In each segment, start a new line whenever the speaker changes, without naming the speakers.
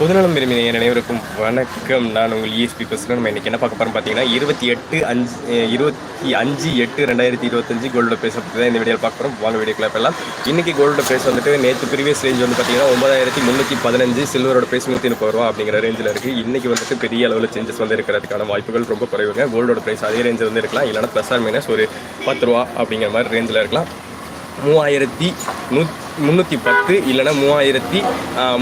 பொதுநலம் விரும்பி அனைவருக்கும் வணக்கம். நான் உங்கள் இஎஸ்பி பேசுகிறேன் நம்ம இன்றைக்கி என்ன பார்க்க போகிறோம் பார்த்தீங்கன்னா இருபத்தி எட்டு அஞ்சு இருபத்தி அஞ்சு எட்டு ரெண்டாயிரத்தி இருபத்தஞ்சு கோல்டோட பேச பற்றி தான் இந்த வீடியோ பார்க்க போகிறோம் வாங்க வீடியோக்குள்ள போகலாம் இன்றைக்கி கோல்டோட பேச வந்துட்டு நேற்று ப்ரீவியஸ் ரேஞ்ச் வந்து பார்த்தீங்கன்னா ஒன்பதாயிரத்தி முந்நூற்றி பதினஞ்சு சில்வரோட பேச நூற்றி முப்பது ரூபா அப்படிங்கிற ரேஞ்சில் இருக்குது இன்றைக்கி வந்துட்டு பெரிய அளவில் சேஞ்சஸ் வந்து இருக்கிறதுக்கான வாய்ப்புகள் ரொம்ப குறைவுங்க. கோல்டோட ப்ரைஸ் அதே ரேஞ்சில் வந்து இருக்கலாம். இல்லைனா ப்ளஸ் ஆர் மைனஸ் ஒரு பத்து ரூபா அப்படிங்கிற மாதிரி ரேஞ்சில் இருக்கலாம். மூவாயிரத்தி நூத் முந்நூற்றி பத்து இல்லைனா மூவாயிரத்தி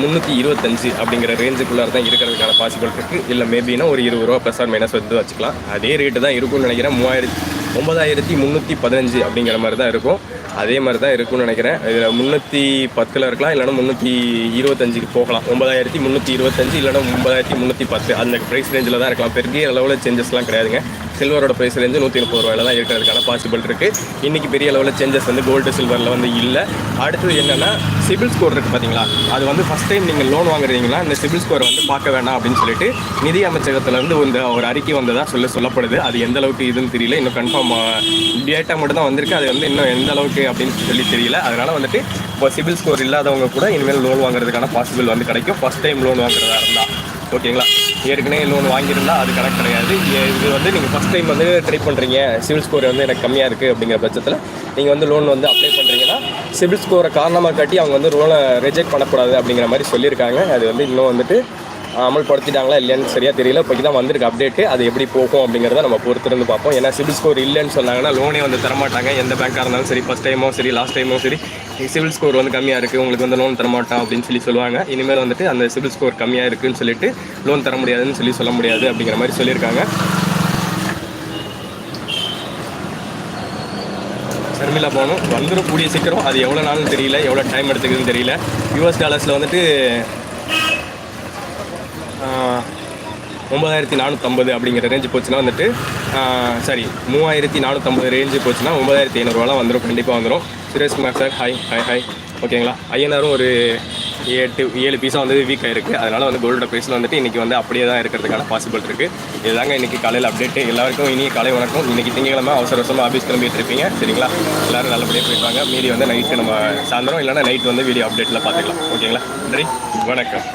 முந்நூற்றி இருபத்தஞ்சு அப்படிங்கிற ரேஞ்சுக்குள்ளார தான் இருக்கிறதுக்கான பாசிபிள் இருக்குது இல்லை மேபினா ஒரு இருபது ரூபா ப்ளஸ் ஆர் மைனஸ் வந்து வச்சுக்கலாம். அதே ரேட்டு தான் இருக்கும்னு நினைக்கிறேன். மூவாயிரத்தி ஒன்பதாயிரத்தி முந்நூற்றி பதினஞ்சு அப்படிங்கிற மாதிரி தான் இருக்கும். அதே மாதிரி தான் இருக்கும்னு நினைக்கிறேன். இதில் முந்நூற்றி பத்தில் இருக்கலாம் இல்லைனா முந்நூற்றி இருபத்தஞ்சுக்கு போகலாம். ஒன்பதாயிரத்தி முந்நூற்றி இருபத்தஞ்சு இல்லைனா ஒன்பதாயிரத்தி முந்நூற்றி பத்து அந்த ப்ரைஸ் ரேஞ்சில் தான் இருக்கலாம். பெரிய அளவில் சேஞ்சஸ்லாம் கிடையாதுங்க. சில்வரோட ப்ரைஸ்லேருந்து நூற்றி முப்பது ரூபாயில் தான் இருக்கிறதுக்கான பாசிபிள் இருக்குது இன்றைக்கி பெரிய லெவலில் சேஞ்சஸ் வந்து கோல்டு சில்வரில் வந்து இல்லை. அடுத்தது என்னென்னா சிபில் ஸ்கோர் இருக்குது பார்த்தீங்களா அது வந்து ஃபஸ்ட் டைம் நீங்கள் லோன் வாங்குறீங்களா? இந்த சிபில் ஸ்கோர் வந்து பார்க்க வேணாம் அப்படின்னு சொல்லிட்டு நிதி அமைச்சகத்திலேருந்து இந்த ஒரு அறிக்கை வந்ததாக சொல்ல சொல்லப்படுது. அது எந்த அளவுக்கு இதுன்னு தெரியல. இன்னும் கன்ஃபார்ம் டேட்டா மட்டும் தான் வந்திருக்கு. அது வந்து இன்னும் எந்த அளவுக்கு அப்படின்னு சொல்லி தெரியல. அதனால் வந்துட்டு இப்போ சிபில் ஸ்கோர் இல்லாதவங்க கூட இனிமேல் லோன் வாங்குறதுக்கான பாசிபிள் வந்து கிடைக்கும். ஃபஸ்ட் டைம் லோன் வாங்குறதா இருந்தால் ஓகேங்களா? ஏற்கனவே லோன் வாங்கியிருந்தால் அது கணக்கு கிடையாது. இது வந்து நீங்கள் ஃபஸ்ட் டைம் வந்து ட்ரை பண்ணுறீங்க சிவில் ஸ்கோர் வந்து எனக்கு கம்மியாக இருக்குது அப்படிங்கிற பட்சத்தில் நீங்கள் வந்து லோன் வந்து அப்ளை பண்ணுறீங்கன்னா சிவில் ஸ்கோரை காரணமாக காட்டி அவங்க வந்து லோனை ரிஜெக்ட் பண்ணக்கூடாது அப்படிங்கிற மாதிரி சொல்லியிருக்காங்க. அது வந்து இன்னும் வந்துட்டு அமல்படுத்திட்டாங்களா இல்லையான்னு சரியாக தெரியல. இப்போக்கி தான் வந்திருக்கு அப்டேட்டு அது எப்படி போகும் அப்படிங்கிறத நம்ம பொறுத்திருந்து பார்ப்போம். ஏன்னா சிவில் ஸ்கோர் இல்லைன்னு சொன்னாங்கன்னா லோனே வந்து தரமாட்டாங்க. எந்த பேங்காக இருந்தாலும் சரி ஃபஸ்ட் டைமோ சரி லாஸ்ட் டைமோ சரி சிவில் ஸ்கோர் வந்து கம்மியாக இருக்குது உங்களுக்கு வந்து லோன் தரமாட்டோம் அப்படின்னு சொல்லி சொல்லுவாங்க. இனிமேல் வந்துட்டு அந்த சிவில் ஸ்கோர் கம்மியாக இருக்குதுன்னு சொல்லிட்டு லோன் தர முடியாதுன்னு சொல்லி சொல்ல முடியாது அப்படிங்கிற மாதிரி சொல்லியிருக்காங்க. ஷர்மிளா போகணும். வந்துடும் கூடிய சீக்கிரம். அது எவ்வளோ நாள்னு தெரியல. எவ்வளோ டைம் எடுத்துக்குதுன்னு தெரியல. யூஎஸ் டாலர்ஸில் வந்துட்டு ஒன்பதாயிரத்தி நானூற்றம்பது அப்படிங்கிற ரேஞ்சு போச்சுன்னா வந்துட்டு சாரி மூவாயிரத்தி நானூற்றம்பது ரேஞ்சு போச்சுன்னா ஒன்பதாயிரத்தி ஐநூறுரூவாலாம் வந்துடும் கண்டிப்பாக வந்துடும் Sureshkumar sir hi hi hi ஓகேங்களா ஐயனாரும் ஒரு எட்டு ஏழு பீஸாக வந்து வீக் ஆகிருக்கு அதனால் வந்து கோல்டோட ப்ரைஸில் வந்துட்டு இன்றைக்கி வந்து அப்படியே தான் இருக்கிறதுக்கான பாசிபிள் இருக்குது இதுதாங்க இன்றைக்கி காலையில் அப்டேட்டு எல்லாருக்கும் இனிய காலை வணக்கம். இன்றைக்கி திங்கக்கிழமை அவசர அவசரமாக ஆஃபீஸ் கிளம்பிட்டு இருப்பீங்க. சரிங்களா? எல்லோரும் நல்லபடியாக போயிருப்பாங்க மீதி வந்து நைட்டு நம்ம சாயந்தரம் இல்லைன்னா நைட் வந்து வீடியோ அப்டேட்டில் பார்த்துக்கலாம் ஓகேங்களா நன்றி வணக்கம்.